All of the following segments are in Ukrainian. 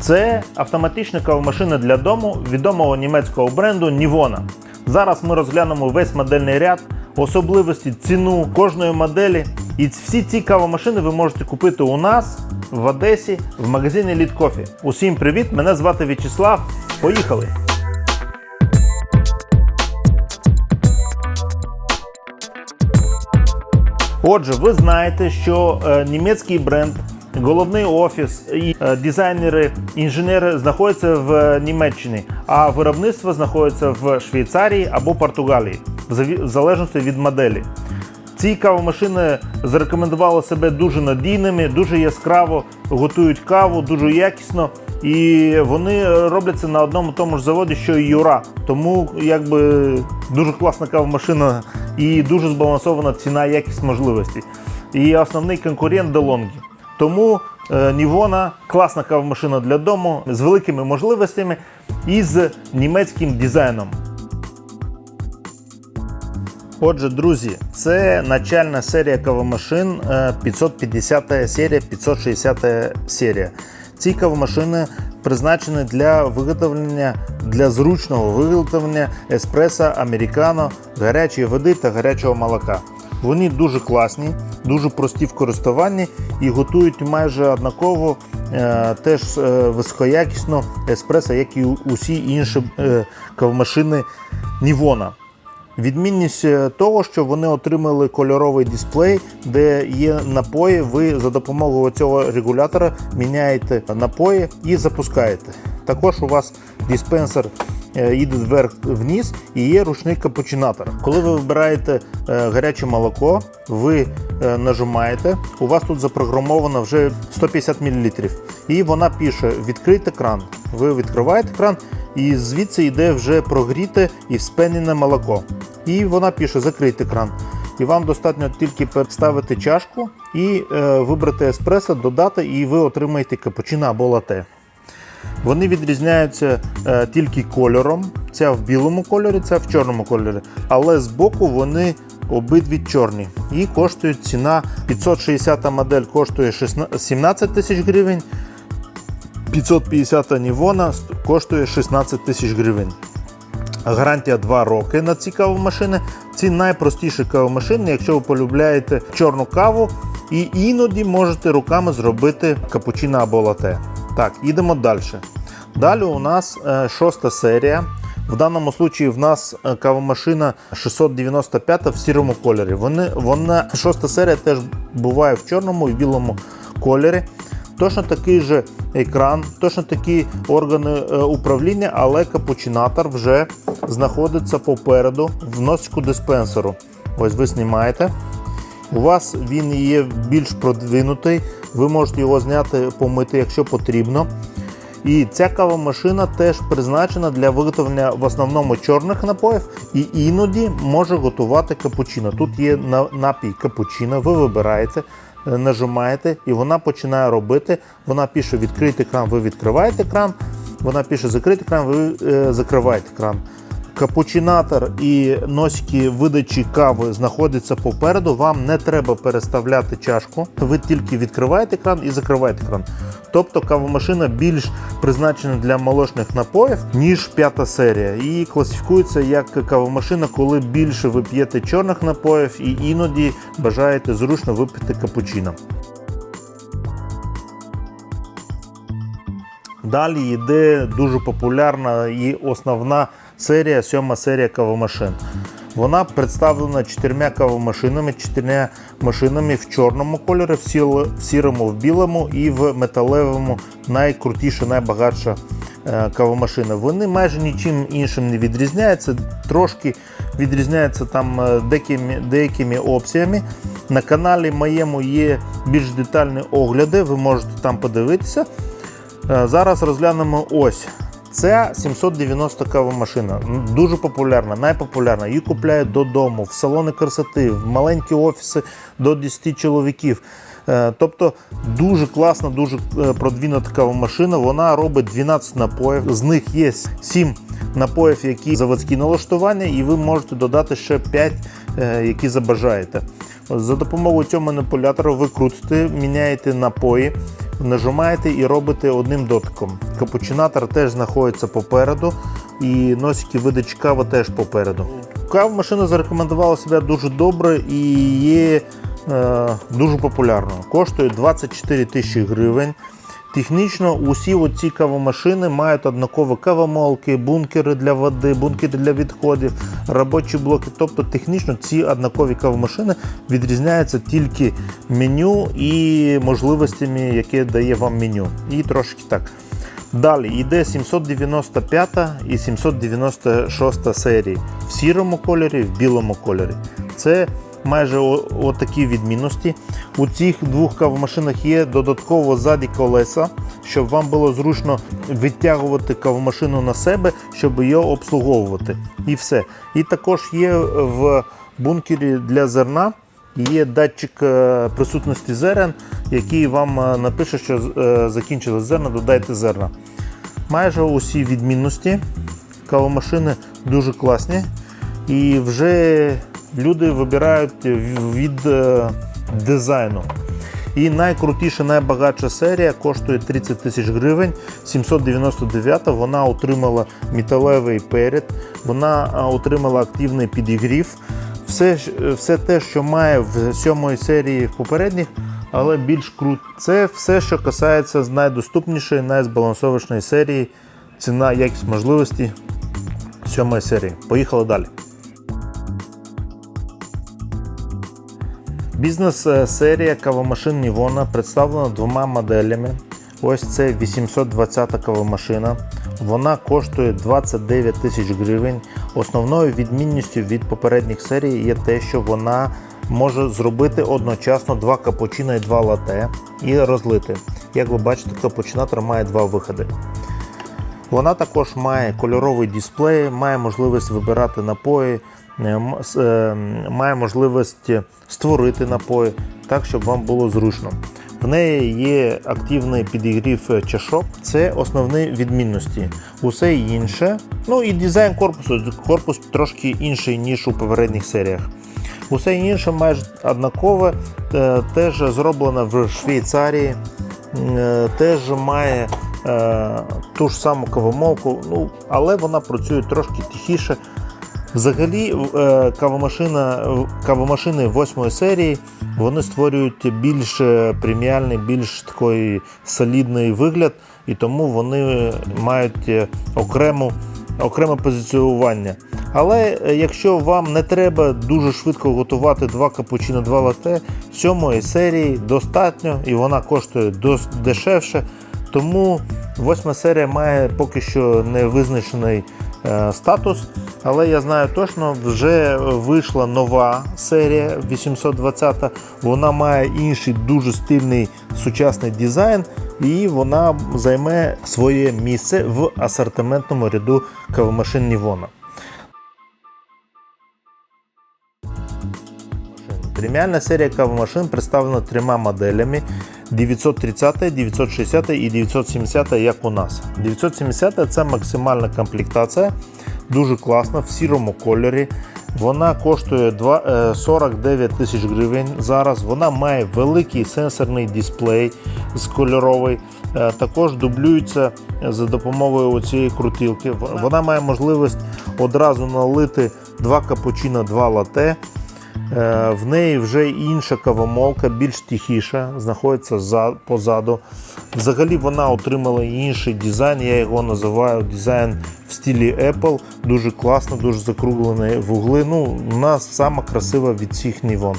Це автоматична кавомашина для дому відомого німецького бренду Nivona. Зараз ми розглянемо весь модельний ряд, особливості, ціну кожної моделі. І всі ці кавомашини ви можете купити у нас в Одесі в магазині Lead Coffee. Усім привіт! Мене звати В'ячеслав. Поїхали! Отже, ви знаєте, що е, німецький бренд, головний офіс і е, дизайнери, інженери знаходяться в Німеччині, а виробництво знаходиться в Швейцарії або Португалії, в залежності від моделі. Ці кавомашини зарекомендували себе дуже надійними, дуже яскраво готують каву, дуже якісно. І вони роблять це на одному тому ж заводі, що і Юра. Тому якби дуже класна кавомашина і дуже збалансована ціна, якість можливості. І основний конкурент DeLonghi. Тому е, Нівона класна кавомашина для дому з великими можливостями і з німецьким дизайном. Отже, друзі, це начальна серія кавомашин е, 550 серія, 560 серія. Ці кавомашини призначені для виготовлення для зручного виготовлення еспресо, американо, гарячої води та гарячого молока. Вони дуже класні, дуже прості в користуванні і готують майже однаково е, теж е, високоякісно еспресо, як і усі інші е, кавомашини Нівона. Відмінність того, що вони отримали кольоровий дисплей, де є напої. Ви за допомогою цього регулятора міняєте напої і запускаєте. Також у вас диспенсер їде вверх вниз і є ручний капучинатор. Коли ви вибираєте е, гаряче молоко, ви е, нажимаєте. У вас тут запрограмовано вже 150 мл. І вона пише: відкрийте кран. Ви відкриваєте кран, і звідси йде вже прогріте і вспенене молоко. І вона пише: закрийте кран. І вам достатньо тільки переставити чашку і е, вибрати еспресо, додати, і ви отримаєте капучино або лате. Вони відрізняються е, тільки кольором. Ця в білому кольорі, ця в чорному кольорі. Але збоку вони обидві чорні. І коштує ціна 560 модель коштує 16 17 тисяч гривень. 550 Нівона коштує 16 тисяч гривень. Гарантія 2 роки на ці кавомашини. Ці найпростіші кавомашини, якщо ви полюбляєте чорну каву, і іноді можете руками зробити капучино або лате. Так, їдемо далі. Далі у нас е, шоста серія. В даному случаї в нас е, кавомашина 695 в сірому кольорі. Вони, вона, шоста серія теж буває в чорному і білому кольорі. Точно такий же екран, точно такі органи е, управління, але капучинатор вже знаходиться попереду в носику диспенсеру. Ось ви знімаєте. У вас він є більш продвинутий, ви можете його зняти, помити, якщо потрібно. І ця кавомашина теж призначена для виготовлення в основному чорних напоїв і іноді може готувати капучино. Тут є на- напій капучино, ви вибираєте, е, нажимаєте і вона починає робити. Вона пише відкрити кран, ви відкриваєте кран. Вона пише закрити кран, ви е, закриваєте кран. Капучинатор і носики видачі кави знаходяться попереду. Вам не треба переставляти чашку. Ви тільки відкриваєте кран і закриваєте кран. Тобто кавомашина більш призначена для молочних напоїв, ніж п'ята серія. І класифікується як кавомашина, коли більше ви п'єте чорних напоїв і іноді бажаєте зручно випити капучино. Далі йде дуже популярна і основна серія, сьома серія кавомашин. Вона представлена чотирма кавомашинами, чотирма машинами в чорному кольорі, в сірому, в білому і в металевому найкрутіша, найбагатша е, кавомашина. Вони майже нічим іншим не відрізняються, трошки відрізняються там е, деякими, деякими опціями. На каналі моєму є більш детальні огляди, ви можете там подивитися. Е, Зараз розглянемо ось. Це 790 кавомашина. М, Дуже популярна, найпопулярна. Її купляють додому, в салони красоти, в маленькі офіси до 10 чоловіків. Е, Тобто дуже класна, дуже е, продвинута кавомашина. Вона робить 12 напоїв. З них є 7 напоїв, які заводські налаштування, і ви можете додати ще 5, е, які забажаєте. За допомогою цього маніпулятора ви крутите, міняєте напої. нажимаєте і робите одним дотиком. Капучинатор теж знаходиться попереду, і носики видачі кави теж попереду. Кава машина зарекомендувала себе дуже добре і є е, дуже популярною. Коштує 24 тисячі гривень. Технічно усі оці кавомашини мають однакові кавомолки, бункери для води, бункери для відходів, робочі блоки. Тобто технічно ці однакові кавомашини відрізняються тільки меню і можливостями, які дає вам меню. І трошки так. Далі йде 795 і 796 серії в сірому кольорі, в білому кольорі. Це майже отакі відмінності. У цих двох кавомашинах є додатково ззаді колеса, щоб вам було зручно відтягувати кавомашину на себе, щоб її обслуговувати. І все. І також є в бункері для зерна. Є датчик е, присутності зерен, який вам е, напише, що е, закінчили зерна, додайте зерна. Майже усі відмінності кавомашини дуже класні. І вже люди вибирають від е, дизайну. І найкрутіша, найбагатша серія коштує 30 тисяч гривень. 799 вона отримала металевий перед, вона отримала активний підігрів. Все, все те, що має в сьомої серії в попередніх, але більш крут. Це все, що касається з найдоступнішої, найзбалансованішої серії. Ціна, якість можливості сьомої серії. Поїхали далі. Бізнес-серія кавомашин Нівона представлена двома моделями. Ось це 820 кавомашина. Вона коштує 29 тисяч гривень. Основною відмінністю від попередніх серій є те, що вона може зробити одночасно два капучино і два лате і розлити. Як ви бачите, капучинатор має два виходи. Вона також має кольоровий дисплей, має можливість вибирати напої, е, е, має можливість створити напої так, щоб вам було зручно. В неї є активний підігрів е, чашок. Це основні відмінності. Усе інше. Ну і дизайн корпусу. Корпус трошки інший, ніж у попередніх серіях. Усе інше майже однакове, е, теж зроблено в Швейцарії, е, теж має е, ту ж саму кавомолку, ну, але вона працює трошки тихіше. Взагалі, е, кавомашина, кавомашини восьмої серії вони створюють більш е, преміальний, більш такий солідний вигляд, і тому вони мають е, окрему, окреме позиціювання. Але якщо вам не треба дуже швидко готувати два капучино, два лате, сьомої серії достатньо і вона коштує дешевше. Тому восьма серія має поки що не визначений статус. Але я знаю точно, вже вийшла нова серія 820. Вона має інший дуже стильний сучасний дизайн, і вона займе своє місце в асортиментному ряду кавомашин Нівона. Преміальна серія кавомашин представлена трьома моделями: 930, 960 і 970, як у нас. 970 це максимальна комплектація, дуже класна, в сірому кольорі. Вона коштує е, 49 тисяч гривень зараз. Вона має великий сенсорний дисплей з кольоровий. Е, Також дублюється за допомогою цієї крутилки. Вона має можливість одразу налити два капучино, два лате. Е, В неї вже інша кавомолка, більш тихіша, знаходиться позаду. Взагалі вона отримала інший дизайн, я його називаю дизайн в стилі Apple. Дуже класно, дуже закруглені вугли. Ну, нас сама красива від всіх Нівон.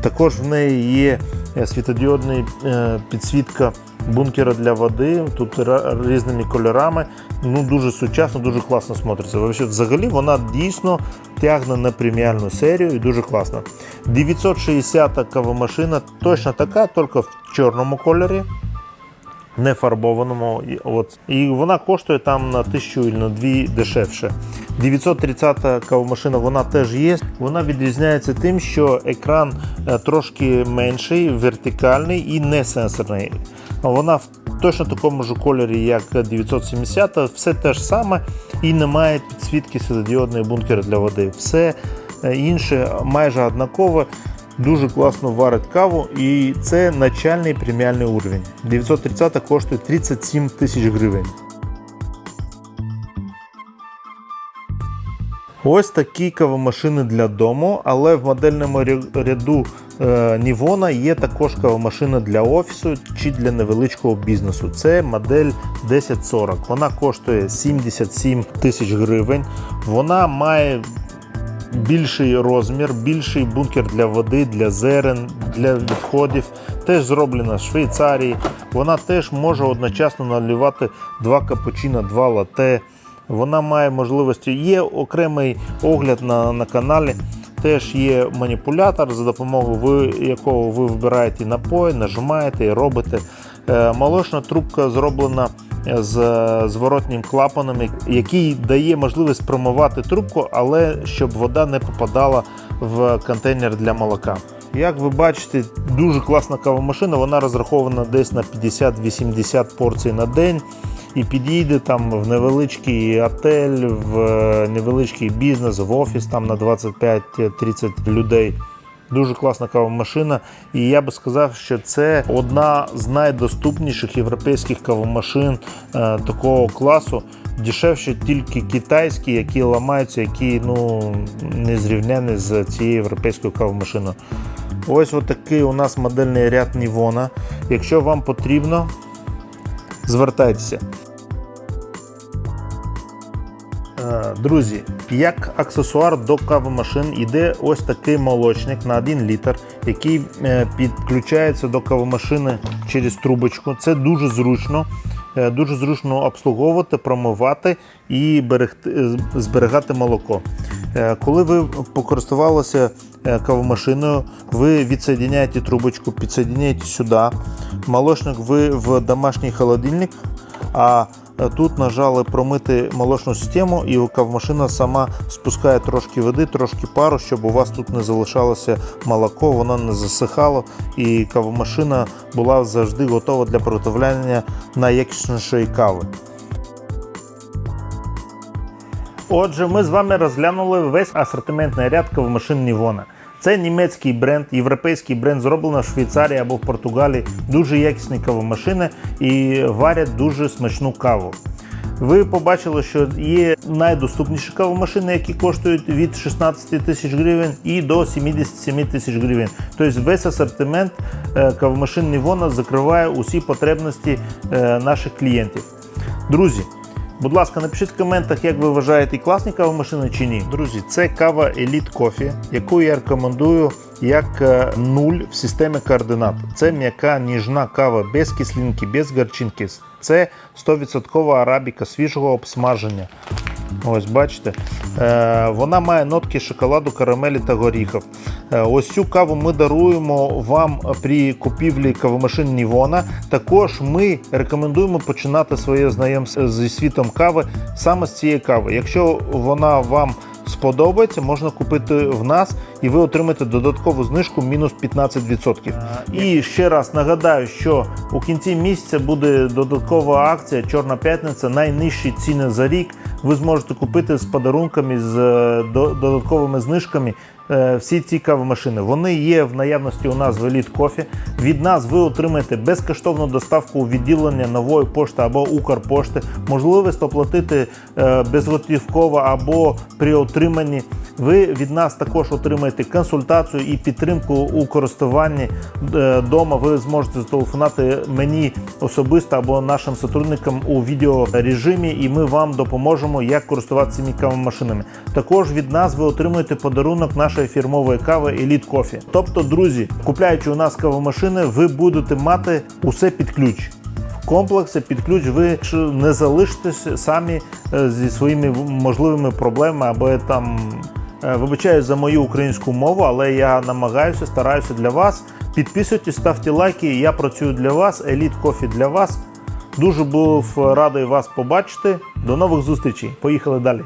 Також в неї є е, світодіодна е, підсвітка бункера для води, тут різними кольорами. Ну, дуже сучасно, дуже класно смотриться. Взагалі вона дійсно тягне на преміальну серію і дуже класно. 960 кавомашина точно така, тільки в чорному кольорі. Не фарбованому. І, от. і вона коштує там на 1000 і на 2 дешевше. 930 кавомашина вона теж є. Вона відрізняється тим, що екран е, трошки менший, вертикальний і не сенсорний. Вона в точно такому ж кольорі, як 970, все те ж саме і немає підсвітки світлодіодної бункера для води. Все е, інше майже однакове. Дуже класно варить каву, і це начальний преміальний уровень. 930 коштує 37 тисяч гривень. Ось такі кавомашини для дому, але в модельному ряду е, Нівона є також кавомашина для офісу чи для невеличкого бізнесу. Це модель 1040. Вона коштує 77 тисяч гривень. Вона має більший розмір, більший бункер для води, для зерен, для відходів. Теж зроблена в Швейцарії. Вона теж може одночасно наливати два капучино, два лате. Вона має можливості. Є окремий огляд на, на каналі. Теж є маніпулятор, за допомогою ви- якого ви вибираєте напої, нажимаєте і робите. Е, Молочна трубка зроблена з зворотнім клапаном, який дає можливість промивати трубку, але щоб вода не попадала в контейнер для молока. Як ви бачите, дуже класна кавомашина, вона розрахована десь на 50-80 порцій на день і підійде там в невеличкий отель, в е, невеличкий бізнес, в офіс там на 25-30 людей. Дуже класна кавомашина, і я би сказав, що це одна з найдоступніших європейських кавомашин е, такого класу. Дешевше тільки китайські, які ламаються, які ну не зрівняні з цією європейською кавомашиною. Ось такий у нас модельний ряд Нівона. Якщо вам потрібно, звертайтеся. Друзі, як аксесуар до кавомашин йде ось такий молочник на 1 літр, який е, підключається до кавомашини через трубочку. Це дуже зручно. Е, Дуже зручно обслуговувати, промивати і берегти, е, зберігати молоко. Е, Коли ви покористувалися е, кавомашиною, ви відсоединяєте трубочку, підсоединяєте сюди. Молочник ви в домашній холодильник, а е, тут нажали промити молочну систему, і кавомашина сама спускає трошки води, трошки пару, щоб у вас тут не залишалося молоко, воно не засихало, і кавомашина була завжди готова для приготування найякіснішої кави. Отже, ми з вами розглянули весь асортиментний ряд кавомашин Нівона. Це німецький бренд, європейський бренд, зроблено в Швейцарії або в Португалії. Дуже якісні кавомашини і варять дуже смачну каву. Ви побачили, що є найдоступніші кавомашини, які коштують від 16 тисяч гривень і до 77 тисяч гривень. Тобто весь асортимент е, кавомашин Нівона закриває усі потребності е, наших клієнтів. Друзі, Будь ласка, напишіть в коментах, як ви вважаєте, класні кавомашини чи ні. Друзі, це кава Elite Coffee, яку я рекомендую як е, нуль в системі координат. Це м'яка ніжна кава без кислинки, без гарчинки. Це 100% арабіка свіжого обсмаження. Ось бачите, е, вона має нотки шоколаду, карамелі та горіхів. Е, ось цю каву ми даруємо вам при купівлі кавомашин Нівона. Також ми рекомендуємо починати своє знайомство зі світом кави саме з цієї кави. Якщо вона вам сподобається, можна купити в нас і ви отримаєте додаткову знижку мінус 15%. І ще раз нагадаю, що у кінці місяця буде додаткова акція Чорна п'ятниця, найнижчі ціни за рік. Ви зможете купити з подарунками, з е, додатковими знижками. Е, Всі ці кавомашини вони є в наявності у нас в Elite Coffee. Від нас ви отримаєте безкоштовну доставку у відділення нової пошти або Укрпошти, можливість оплатити е, безготівково або при отриманні. Ви від нас також отримаєте консультацію і підтримку у користуванні вдома. Ви зможете зателефонувати мені особисто або нашим сотрудникам у відеорежимі, і ми вам допоможемо, як користуватися цими кавомашинами. Також від нас ви отримуєте подарунок нашої фірмової кави Elite Coffee. Тобто, друзі, купляючи у нас кавомашини, ви будете мати усе під ключ. В комплексі під ключ ви не залишитесь самі е, зі своїми можливими проблемами або там. Е, Вибачаю за мою українську мову, але я намагаюся, стараюся для вас. Підписуйтесь, ставте лайки. Я працюю для вас. Еліт Кофі для вас. Дуже був радий вас побачити. До нових зустрічей. Поїхали далі.